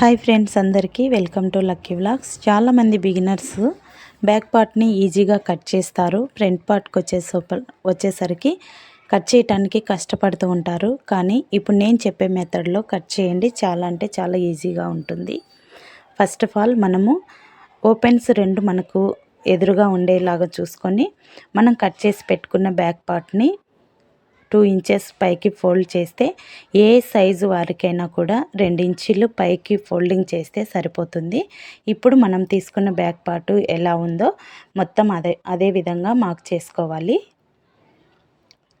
Hi friends అందరికీ welcome to Lucky vlogs. చాలామంది beginners back పార్ట్ని ఈజీగా కట్ చేస్తారు ఫ్రంట్ పార్ట్కి వచ్చే వచ్చేసరికి కట్ చేయటానికి కష్టపడుతూ ఉంటారు. కానీ ఇప్పుడు నేను చెప్పే మెథడ్లో కట్ చేయండి చాలా అంటే చాలా ఈజీగా ఉంటుంది. ఫస్ట్ ఆఫ్ ఆల్ మనము ఓపెన్స్ రెండు మనకు ఎదురుగా ఉండేలాగా చూసుకొని మనం కట్ చేసి పెట్టుకున్న బ్యాక్ పార్ట్ని టూ ఇంచెస్ పైకి ఫోల్డ్ చేస్తే ఏ సైజు వారికైనా కూడా ఇంచీలు పైకి ఫోల్డింగ్ చేస్తే సరిపోతుంది. ఇప్పుడు మనం తీసుకున్న బ్యాక్ పార్ట్ ఎలా ఉందో మొత్తం అదే అదే విధంగా మార్క్ చేసుకోవాలి.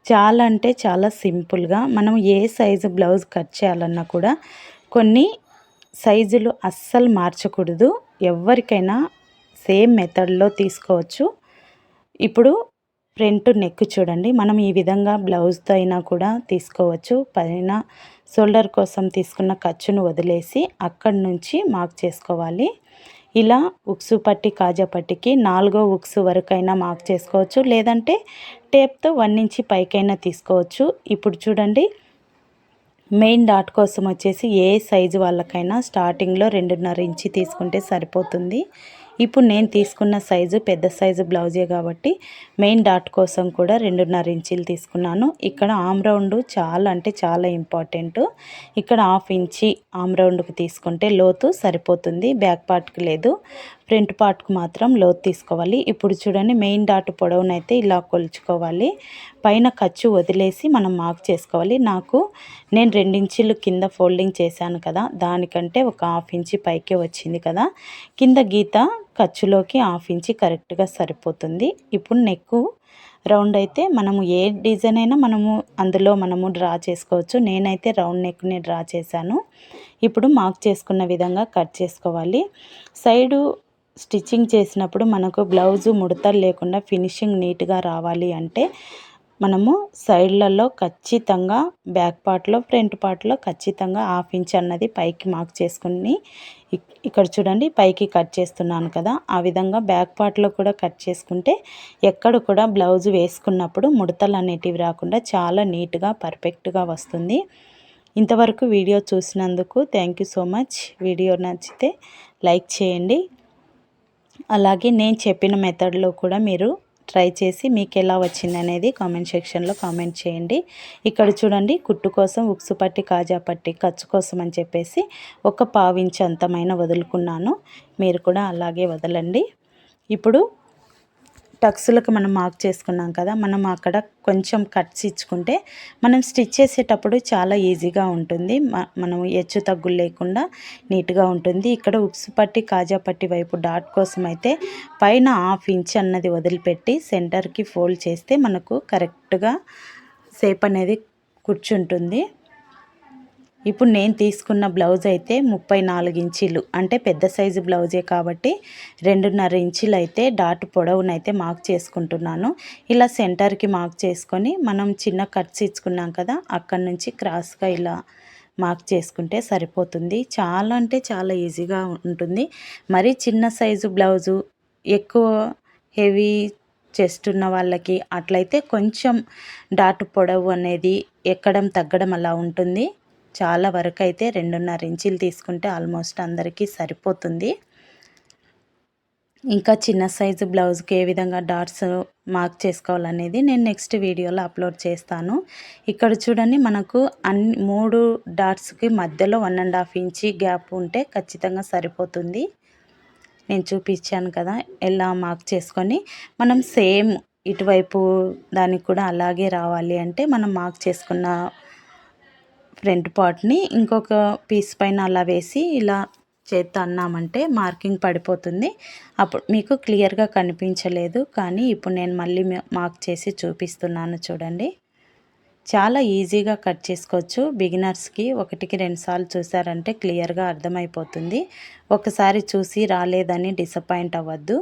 చాలా అంటే చాలా సింపుల్గా మనం ఏ సైజు బ్లౌజ్ కట్ చేయాలన్నా కూడా కొన్ని సైజులు అస్సలు మార్చకూడదు. ఎవరికైనా సేమ్ మెథడ్లో తీసుకోవచ్చు. ఇప్పుడు ఫ్రంట్ నెక్ చూడండి. మనం ఈ విధంగా బ్లౌజ్తో అయినా కూడా తీసుకోవచ్చు. పైన షోల్డర్ కోసం తీసుకున్న ఖర్చును వదిలేసి అక్కడి నుంచి మార్క్ చేసుకోవాలి. ఇలా ఉక్సు పట్టి కాజా పట్టికి నాలుగో ఉక్సు వరకైనా మార్క్ చేసుకోవచ్చు. లేదంటే టేప్తో వన్ ఇంచి పైకైనా తీసుకోవచ్చు. ఇప్పుడు చూడండి. మెయిన్ డాట్ కోసం వచ్చేసి ఏ సైజు వాళ్ళకైనా స్టార్టింగ్లో రెండున్నర ఇంచి తీసుకుంటే సరిపోతుంది. ఇప్పుడు నేను తీసుకున్న సైజు పెద్ద సైజు బ్లౌజే కాబట్టి మెయిన్ డాట్ కోసం కూడా రెండున్నర ఇంచీలు తీసుకున్నాను. ఇక్కడ ఆమ్ రౌండ్ చాలా అంటే చాలా ఇంపార్టెంట్. ఇక్కడ హాఫ్ ఇంచి ఆమ్ రౌండ్కి తీసుకుంటే లోతు సరిపోతుంది బ్యాక్ పార్ట్కి లేదు. ఫ్రంట్ పార్ట్కి మాత్రం లోతు తీసుకోవాలి. ఇప్పుడు చూడండి మెయిన్ డాట్ పొడవునైతే ఇలా కొలుచుకోవాలి. పైన ఖర్చు వదిలేసి మనం మార్క్ చేసుకోవాలి. నాకు నేను రెండించీలు కింద ఫోల్డింగ్ చేశాను కదా దానికంటే ఒక హాఫ్ ఇంచి పైకే వచ్చింది కదా. కింద గీత ఖర్చులోకి హాఫ్ ఇంచి కరెక్ట్గా సరిపోతుంది. ఇప్పుడు నెక్ రౌండ్ అయితే మనము ఏ డిజైన్ అయినా మనము అందులో మనము డ్రా చేసుకోవచ్చు. నేనైతే రౌండ్ నెక్ని డ్రా చేశాను. ఇప్పుడు మార్క్ చేసుకున్న విధంగా కట్ చేసుకోవాలి. సైడు స్టిచ్చింగ్ చేసినప్పుడు మనకు బ్లౌజు ముడతలు లేకుండా ఫినిషింగ్ నీట్గా రావాలి అంటే మనము సైడ్లలో ఖచ్చితంగా బ్యాక్ పార్ట్లో ఫ్రంట్ పార్ట్లో ఖచ్చితంగా హాఫ్ ఇంచ్ అన్నది పైకి మార్క్ చేసుకుని ఇక్కడ చూడండి పైకి కట్ చేస్తున్నాను కదా. ఆ విధంగా బ్యాక్ పార్ట్లో కూడా కట్ చేసుకుంటే ఎక్కడ కూడా బ్లౌజ్ వేసుకున్నప్పుడు ముడతలు అనేటివి రాకుండా చాలా నీట్గా పర్ఫెక్ట్గా వస్తుంది. ఇంతవరకు వీడియో చూసినందుకు thank you so much. Video నచ్చితే లైక్ చేయండి. అలాగే నేను చెప్పిన మెథడ్లో కూడా మీరు ట్రై చేసి మీకు ఎలా వచ్చింది అనేది కామెంట్ సెక్షన్లో కామెంట్ చేయండి. ఇక్కడ చూడండి కుట్టు కోసం ఉక్సు పట్టి కాజా పట్టి ఖర్చు కోసం అని చెప్పేసి ఒక పావించి అంతమైన వదులుకున్నాను. మీరు కూడా అలాగే వదలండి. ఇప్పుడు టక్స్లకు మనం మార్క్ చేసుకున్నాం కదా మనం అక్కడ కొంచెం కట్స్ ఇచ్చుకుంటే మనం స్టిచ్ చేసేటప్పుడు చాలా ఈజీగా ఉంటుంది. మనం ఎచ్చు తగ్గులు లేకుండా నీట్గా ఉంటుంది. ఇక్కడ ఉక్సు పట్టి కాజా పట్టి వైపు డాట్ కోసం అయితే పైన హాఫ్ ఇంచ్ అన్నది వదిలిపెట్టి సెంటర్కి ఫోల్డ్ చేస్తే మనకు కరెక్ట్గా సేప్ అనేది కూర్చుంటుంది. ఇప్పుడు నేను తీసుకున్న బ్లౌజ్ అయితే ముప్పై నాలుగు ఇంచీలు. అంటే పెద్ద సైజు బ్లౌజే కాబట్టి రెండున్నర ఇంచులు అయితే డాట్ పొడవునైతే మార్క్ చేసుకుంటున్నాను. ఇలా సెంటర్కి మార్క్ చేసుకొని మనం చిన్న కట్స్ ఇచ్చుకున్నాం కదా అక్కడి నుంచి క్రాస్గా ఇలా మార్క్ చేసుకుంటే సరిపోతుంది. చాలా అంటే చాలా ఈజీగా ఉంటుంది. మరి చిన్న సైజు బ్లౌజు ఎక్కువ హెవీ చెస్ట్ ఉన్న వాళ్ళకి అట్లయితే కొంచెం డాట్ పొడవు అనేది ఎక్కడం తగ్గడం అలా ఉంటుంది. చాలా వరకు అయితే రెండున్నర ఇంచులు తీసుకుంటే ఆల్మోస్ట్ అందరికీ సరిపోతుంది. ఇంకా చిన్న సైజు బ్లౌజ్కి ఏ విధంగా డాట్స్ మార్క్ చేసుకోవాలనేది నేను నెక్స్ట్ వీడియోలో అప్లోడ్ చేస్తాను. ఇక్కడ చూడండి మనకు అన్ని మూడు డాట్స్కి మధ్యలో one and half inch gap ఉంటే ఖచ్చితంగా సరిపోతుంది. నేను చూపించాను కదా ఎలా మార్క్ చేసుకొని. మనం సేమ్ ఇటువైపు దానికి కూడా అలాగే రావాలి అంటే మనం మార్క్ చేసుకున్న ఫ్రంట్ పార్ట్ని ఇంకొక పీస్ పైన అలా వేసి ఇలా చేత్తో అన్నామంటే మార్కింగ్ పడిపోతుంది. అప్పుడు మీకు క్లియర్గా కనిపించలేదు. కానీ ఇప్పుడు నేను మళ్ళీ మార్క్ చేసి చూపిస్తున్నాను చూడండి. చాలా ఈజీగా కట్ చేసుకోవచ్చు. బిగినర్స్కి ఒకటికి రెండు సార్లు చూసారంటే క్లియర్గా అర్థమైపోతుంది. ఒకసారి చూసి రాలేదని డిసప్పాయింట్ అవ్వద్దు.